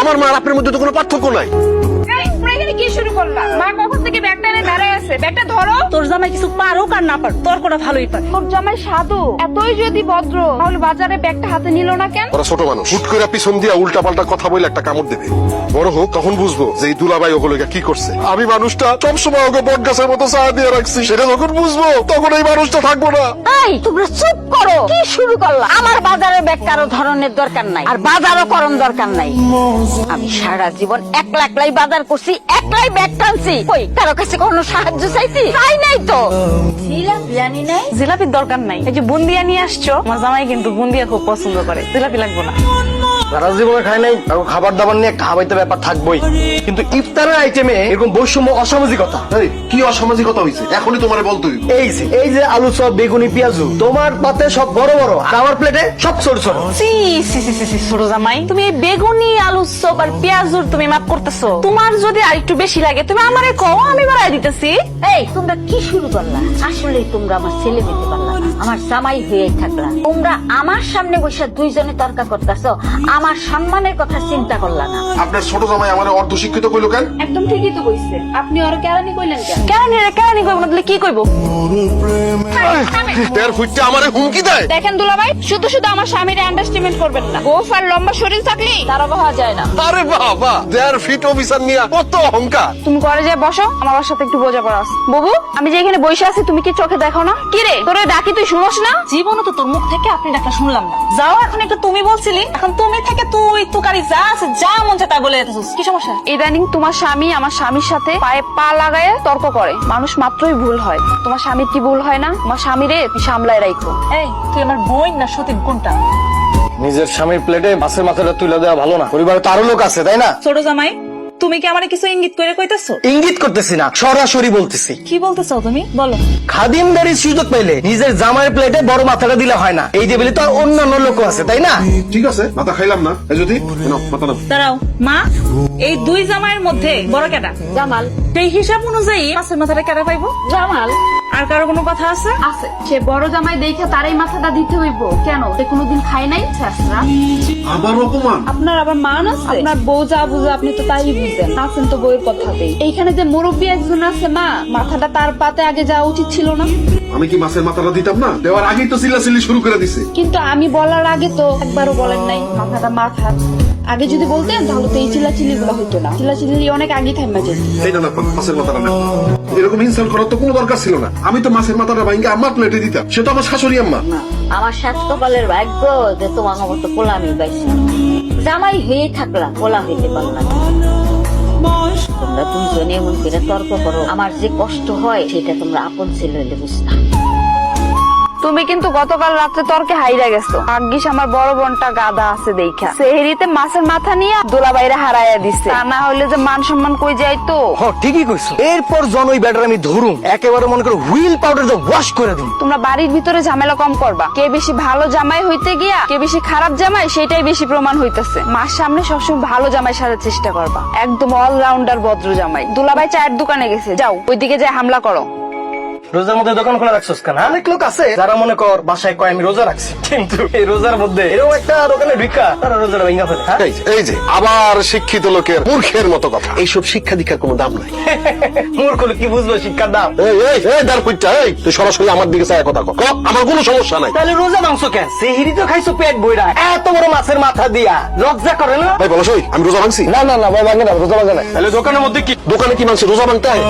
আমার মা আর আপনার মধ্যে তো কোনো পার্থক্য নাই। কি শুরু করলা মা কখন থেকে ব্যাগটা এনে দাঁড়ায় আছে? ব্যাগটা ধরো। তোর জামাই কিছু পারুক আর না পার তোর কোটা ভালোই পারে। তোর জামাই সাধু এতই যদি ভদ্র তাহলে বাজারে ব্যাগটা হাতে নিল না কেন? ওরা ছোট মানুষ। হুট করে পিছন দিয়া উল্টা পাল্টা কথা বলে একটা কামড় দেবে। বড় হোক তখন বুঝব যে এই দুলাভাই ওগুলো কি করছে। আমি মানুষটা সবসময় ওকে বট গাছের মতো ছায়া দিয়ে রাখছি। সেটা যখন বুঝব তখন এই মানুষটা থাকব না। এই তোমরা চুপ করো। কি শুরু করলা? আমার বাজারে ব্যাগ কারও ধরনের দরকার নাই আর বাজারও করণ দরকার নাই। আমি সারা জীবন একলা একলাই বাজার করছি একলাই ব্যাগ টানছি। কই? কারও কাছে কোনো সাহায্য চাইছি? চাই নাই তো। জিলাপি আনি নাই? জিলাপির দরকার নাই। এই যে বুন্দিয়া নিয়ে আসছো আমার জামাই কিন্তু বুন্দিয়া খুব পছন্দ করে। জিলাপি লাগবো না। সারা জীবনে খাই নাই আর খাবার দাবার নিয়ে খাওয়াইতে ব্যাপার থাকবোই। কিন্তু ইফতারের আইটেমে এরকম বৈষম্য অসামাজিকতা। এই, কি অসামাজিকতা হয়েছে এখনই তোমারে বলতে হইব। এই যে এই যে আলু সব বেগুনি পেঁয়াজু তোমার পাতে সব বড় বড় আর আমার প্লেটে সব ছোট ছোট। সি সি সি সি সি ছোট জামাই তুমি এই বেগুনি আলু চপ আর পেঁয়াজুর তুমি মাপ করতেছো। তোমার যদি আর একটু বেশি লাগে তুমি আমারে কও আমি বাড়াই দিতেছি। এই তোমরা কি শুরু করলা? আসলে তোমরা আমার ছেলে পেতে পারলা না আমার জামাই হয়ে থাকলা। তোমরা আমার সামনে বসে দুইজনে তর্কা করতেছো আমার সম্মানের কথা চিন্তা করলা না। আপনার ছোট জামাই আমার অর্ধ শিক্ষিত কইলো কেন? একদম ঠিকই তো কইছে। আপনি ওর কেরানি কইলেন কেন? কেন রে কেন কইব না তাহলে কি কইবো? তের ফুটতে আমারে হুমকি দেয়। দেখেন দুলাভাই শুধু শুধু আমার স্বামীর আন্ডারস্টিমেট করবেন না। গোফ আর লম্বা শরীর থাকলে তারা বহা যায় না। আরে বাবা দেয়ার ফিট অফিসার নিয়ে কত অহংকার। তুমি ঘরে যায় বসো আমার সাথে একটু বোঝাপড়া আছে। বাবু আমি যে এখানে বসে আছি তুমি কি চোখে দেখো না? কি রে তোরে ডাকি তুই শুনোস না? জীবনও তো তোর মুখ থেকে আপনি ডাকা শুনলাম না। যাও এখন একটু তুমি বলছিলি এখন তুমি থেকে তুই তুকারি যাস যা মন চায় তা বলে যেতেছিস কি সমস্যা? ইদানিং তোমার স্বামী আমার স্বামীর সাথে পায়ে পা লাগায় তর্ক করে। মানুষ মাত্রই ভুল হয়। তোমার স্বামীর কি ভুল হয় না? তোমার স্বামীরে সামলায় রাখো এই তুই আমার বোন না সতীন কোনটা? নিজের স্বামীর প্লেটে মাছের মাথাটা তুলে দেওয়া ভালো না। পরিবারে তো আরও লোক আছে তাই না? ছোট জামাই তুমি কি আমার কিছু ইঙ্গিত করে কইতেছো? ইঙ্গিত করতেছি না সরাসরি বলতেছি। কি বলতেছো তুমি? বলো। খাদিমদারির সুযোগ পেলে নিজের জামাইয়ের প্লেটে বড় মাথাটা দিলে হয় না। এই টেবিলে তো আর অন্যান্য লোক আছে তাই না? ঠিক আছে মাথা খাইলাম না। এই যদি নাও, মাথা নাও। দাঁড়াও মা এই দুই জামাইয়ের মধ্যে বড় কেটা জামাল। সেই হিসাব অনুযায়ী মাছের মাথাটা কেটা পাইবো? জামাল। আর কারও কোনো কথা আছে? আছে। সে বড় জামাই দেখে তারাই মাথাটা দিতে হইব। কেন? সে কোনোদিন খায় নাই? ছেসরা আবার অপমান? আপনার আবার মান আছে? আপনার বউ যা বুঝে আপনি তো তাই বুঝেন। আছেন তো বউয়ের কথাতেই এইখানে যে মুরব্বী একজন আছে মা মাথাটা তার পাতে আগে যাওয়া উচিত ছিল না? আমি কি মাছের মাথাটা দিতাম না? দেওয়ার আগেই তো চিল্লাচিল্লি শুরু করে দিছে। কিন্তু আমি বলার আগে তো একবারও বলেন নাই মাথাটা মাথা। আগে যদি বলতেন তাহলে তো এই চিল্লাচিল্লি গুলো হইতো না। চিল্লাচিল্লি অনেক আগে থাইমা যেত। এইটা না মাছের মাথাটা না। এরকম ইনসাল্ট করার তো কোনো দরকার ছিল না। আমি তো মাছের মাথাটা ভাঙ্গে আমার প্লেটে দিতাম। সে তো আমার শাশুড়ি আম্মা। আমার সাত কপালের ভাগ্য যে তোমার মতো পোলা আমি পাইছি। জামাই হয়ে থাকলাম পোলা হইতে পারলাম না। তোমরা দুইজনে এমন করে তর্ক করো, আমার যে কষ্ট হয় সেটা তোমরা আপন ছেলে হইলে বুঝতা। তুমি কিন্তু গতকাল রাত্রে তর্কে হাইরা গেছো। ভাগ্যিস আমার বড় বোনটা গাদা আছে দেখা সেহেরিতে মাছের মাথা নিয়ে দোলা বাইরে হারাইয়া দিছে। তা না হলে যে মান সম্মান কই যাইতো হ ঠিকই কইছো। এরপর জনই ব্যাটার আমি ধরুম। একেবারে মনে করো হুইল পাউডার দিয়ে ওয়াশ করে দিন তোমরা বাড়ির ভিতরে ঝামেলা কম করবা। কে বেশি ভালো জামাই হইতে গিয়া কে বেশি খারাপ জামাই সেটাই বেশি প্রমাণ হইতেছে। মার সামনে সবসময় ভালো জামাই সাজার চেষ্টা করবা। একদম অলরাউন্ডার ভদ্র জামাই। দুলাভাই চায়ের দোকানে গেছে। যাও ওইদিকে যায় হামলা করো। রোজার মধ্যে দোকান খোলা রাখছোস কেন অনেক লোক আছে। যারা মনে কর বাসায় কয় আমি রোজা রাখছি। কিন্তু এই রোজার মধ্যে এরকম একটা দোকানে ভিক্ষা তারা রোজার ভেঙে ফেলে হ্যাঁ? এই যে- আবার শিক্ষিত লোকের মূর্খের মতো কথা। এইসব শিক্ষা দীক্ষার কোনো দাম নাই। মূর্খ লোক কি বুঝব শিক্ষার দাম? এই এই এই দার কুইটা এই তুই সরাসরি আমার দিকে চায় কথা ক, আমার কোনো সমস্যা নাই। তাহলে রোজা মাংস কেন? সেহিরি তো খাইছো পেট বইরা এত বড় মাছের মাথা দিয়া। লজ্জা করে না? ভাই বলো আমি রোজা ভাঙছি? না না না ভাই ভাঙে না রোজা ভাঙে না। তাহলে দোকানের মধ্যে কি দোকানে কি মাংস রোজা ভাঙতে হয়?